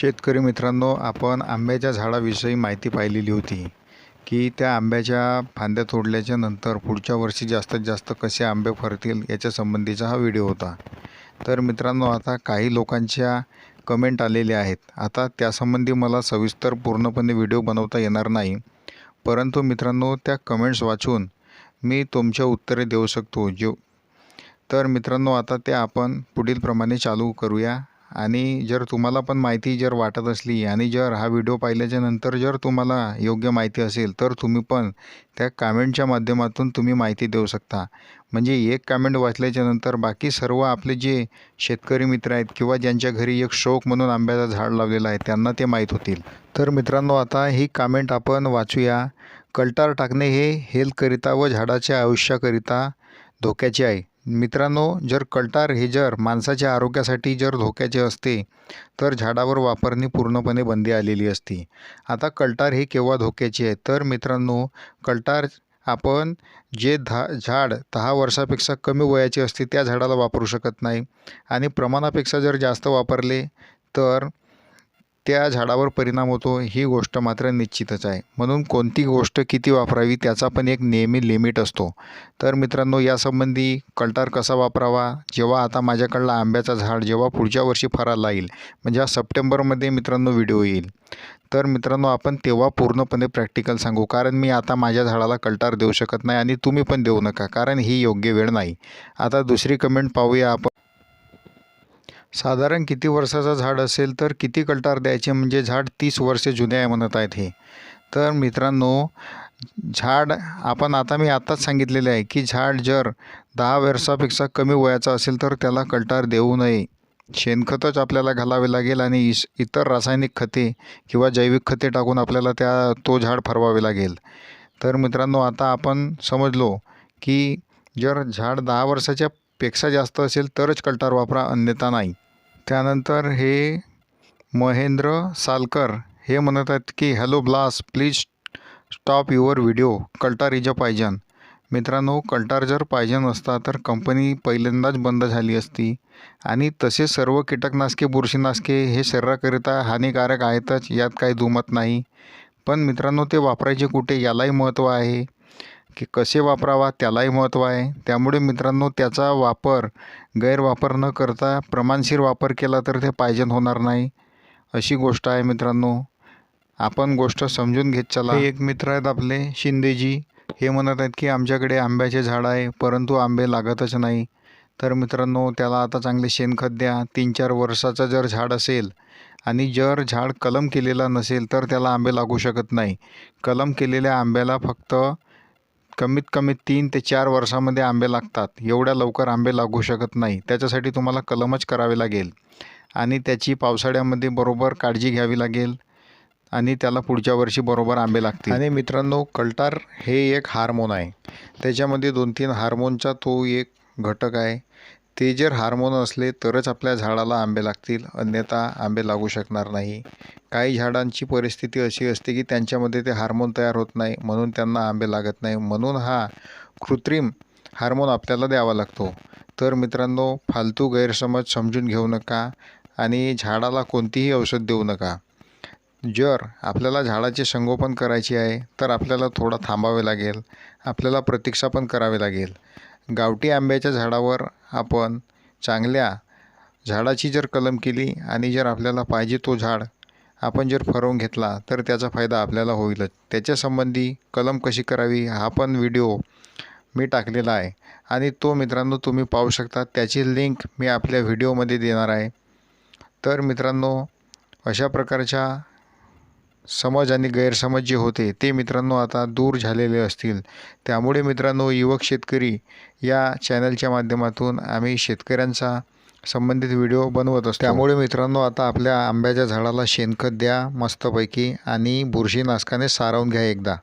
शेतकरी मित्रांनो आपण आंब्याच्या झाडाविषयी माहिती पाहिलेली होती की त्या आंब्याच्या फांद्या तोडल्याच्या नंतर पुढच्या वर्षी जास्तीत जास्त कसे आंबे फरतील याच्या संबंधीचा हा व्हिडिओ होता. तर मित्रांनो आता काही लोकांच्या कमेंट आलेल्या आहेत. आता त्यासंबंधी मला सविस्तर पूर्णपणे व्हिडिओ बनवता येणार नाही. परंतु मित्रांनो त्या कमेंट्स वाचून मी तुमच्या उत्तरे देऊ शकतो. जो तर मित्रांनो आता ते आपण पुढीलप्रमाणे चालू करूया. आणि जर तुम्हाला पण माहिती जर वाटत असली आणि जर हा व्हिडिओ पाहिल्याच्या नंतर जर तुम्हाला योग्य माहिती असेल तर तुम्ही पण त्या कामेंटच्या माध्यमातून तुम्ही माहिती देऊ शकता. म्हणजे एक कामेंट वाचल्याच्या नंतर बाकी सर्व आपले जे शेतकरी मित्र आहेत किंवा ज्यांच्या घरी एक शौक म्हणून आंब्याचं झाड लावलेलं आहे त्यांना ते माहीत होतील. तर मित्रांनो आता ही कामेंट आपण वाचूया. कल्टार टाकणे हे हेल्थकरिता व झाडाच्या आयुष्याकरिता धोक्याचे आहे. मित्रांनो जर कल्टार हे जर माणसाच्या आरोग्यासाठी जर धोक्याचे असते तर झाडावर वापरणी पूर्णपणे बंदी आलेली असती. आता कल्टार हे केव्हा धोक्याचे आहे? तर मित्रांनो कल्टार आपण जे धा झाड दहा वर्षापेक्षा कमी वयाचे असते त्या झाडाला वापरू शकत नाही. आणि प्रमाणापेक्षा जर जास्त वापरले तर त्या झाडावर परिणाम होतो ही गोष्ट मात्र निश्चितच आहे. म्हणून कोणती गोष्ट किती वापरावी त्याचा पण एक नेहमी लिमिट असतो. तर मित्रांनो यासंबंधी कल्टार कसा वापरावा? जेव्हा आता माझ्याकडला आंब्याचा झाड जेव्हा पुढच्या वर्षी फराला येईल म्हणजे हा सप्टेंबरमध्ये मित्रांनो व्हिडिओ येईल. तर मित्रांनो आपण तेव्हा पूर्णपणे प्रॅक्टिकल सांगू कारण मी आता माझ्या झाडाला कल्टार देऊ शकत नाही आणि तुम्ही पण देऊ नका कारण ही योग्य वेळ नाही. आता दुसरी कमेंट पाहूया आपण. साधारण किती वर्षाचं झाड असेल तर किती कल्टार द्यायचे? म्हणजे झाड तीस वर्षे जुने आहे म्हणत आहेत हे. तर मित्रांनो झाड आपण आता मी आत्ताच सांगितलेले आहे की झाड जर दहा वर्षापेक्षा कमी वयाचं असेल तर त्याला कल्टार देऊ नये. शेणखतच आपल्याला घालावे लागेल आणि इस इतर रासायनिक खते किंवा जैविक खते टाकून आपल्याला त्या तो झाड फरवावे लागेल. तर मित्रांनो आता आपण समजलो की जर झाड दहा वर्षाच्या पेक्षा जास्त असेल तरच कल्टार वापरा अन्यथा नाही. त्यानंतर हे महेंद्र सालकर हे म्हणत आहेत की हॅलो ब्लास please stop your video. कल्टार is a poison. मित्रांनो कल्टार जर पायजन असता तर कंपनी पहिल्यांदाच बंद झाली असती. आणि तसे सर्व कीटकनाशके बुरशीनाशके हे शरीराकरिता हानिकारक आहेतच यात काही दुमत नाही. पण मित्रांनो ते वापरायचे कुठे यालाही महत्त्व आहे. की कसे वापरावा त्यालाही महत्त्व आहे. त्यामुळे मित्रांनो त्याचा वापर गैरवापर न करता प्रमाणशीर वापर केला तर ते पायजन होणार नाही. अशी गोष्ट आहे मित्रांनो. आपण गोष्ट समजून घेत चला. एक मित्र आहेत आपले शिंदेजी. हे म्हणत आहेत की आमच्याकडे आंब्याचे झाड आहे परंतु आंबे लागतच नाही. तर मित्रांनो त्याला आता चांगले शेणखत द्या. तीन चार वर्षाचं जर झाड असेल आणि जर झाड कलम केलेला नसेल तर त्याला आंबे लागू शकत नाही. कलम केलेल्या आंब्याला फक्त कमीत कमी तीन ते चार वर्षामध्ये आंबे लागतात. एवढ्या लवकर आंबे लागू शकत नाही. त्याच्यासाठी तुम्हाला कलमच करावे लागेल. आणि त्याची पावसाळ्यामध्ये बरोबर काळजी घ्यावी लागेल. आणि त्याला पुढच्या वर्षी बरोबर आंबे लागतील. आणि मित्रांनो कल्टार हे एक हार्मोन आहे. त्याच्यामध्ये दोन तीन हार्मोनचा तो एक घटक आहे. ते जर हार्मोन असले तरच आपल्या झाडाला आंबे लागतील अन्यथा आंबे लागू शकणार नाही. काही झाडांची परिस्थिती अशी असते की त्यांच्यामध्ये ते हार्मोन तयार होत नाही म्हणून त्यांना आंबे लागत नाही. म्हणून हा कृत्रिम हार्मोन आपल्याला द्यावा लागतो. तर मित्रांनो फालतू गैरसमज समजून घेऊ नका आणि झाडाला कोणतीही औषध देऊ नका. जर आपल्याला झाडाचे संगोपन करायचे आहे तर आपल्याला थोडा थांबावे लागेल. आपल्याला प्रतीक्षा पण करावी लागेल. गावठी आंब्याच्या झाडावर आपण चांगल्या झाडाची जर कलम केली आणि जर आपल्याला पाहिजे तो झाड आपण जर फरवून घेतला तर त्याचा फायदा आपल्याला होईलच. त्याच्यासंबंधी कलम कशी करावी हा पण व्हिडिओ मी टाकलेला आहे. आणि तो मित्रांनो तुम्ही पाहू शकता. त्याची लिंक मी आपल्या व्हिडिओमध्ये देणार आहे. तर मित्रांनो अशा प्रकारच्या समज आणि गैरसमज जे होते ते मित्रांनो आता दूर झालेले असतील. त्यामुळे मित्रांनो युवक शेतकरी या चॅनलच्या माध्यमातून आम्ही शेतकऱ्यांचा संबंधित व्हिडिओ बनवत असतो. त्यामुळे मित्रांनो आता आपल्या आंब्याच्या झाडाला शेणखत द्या मस्तपैकी आणि बुरशीनाशकाने सारवून घ्या एकदा.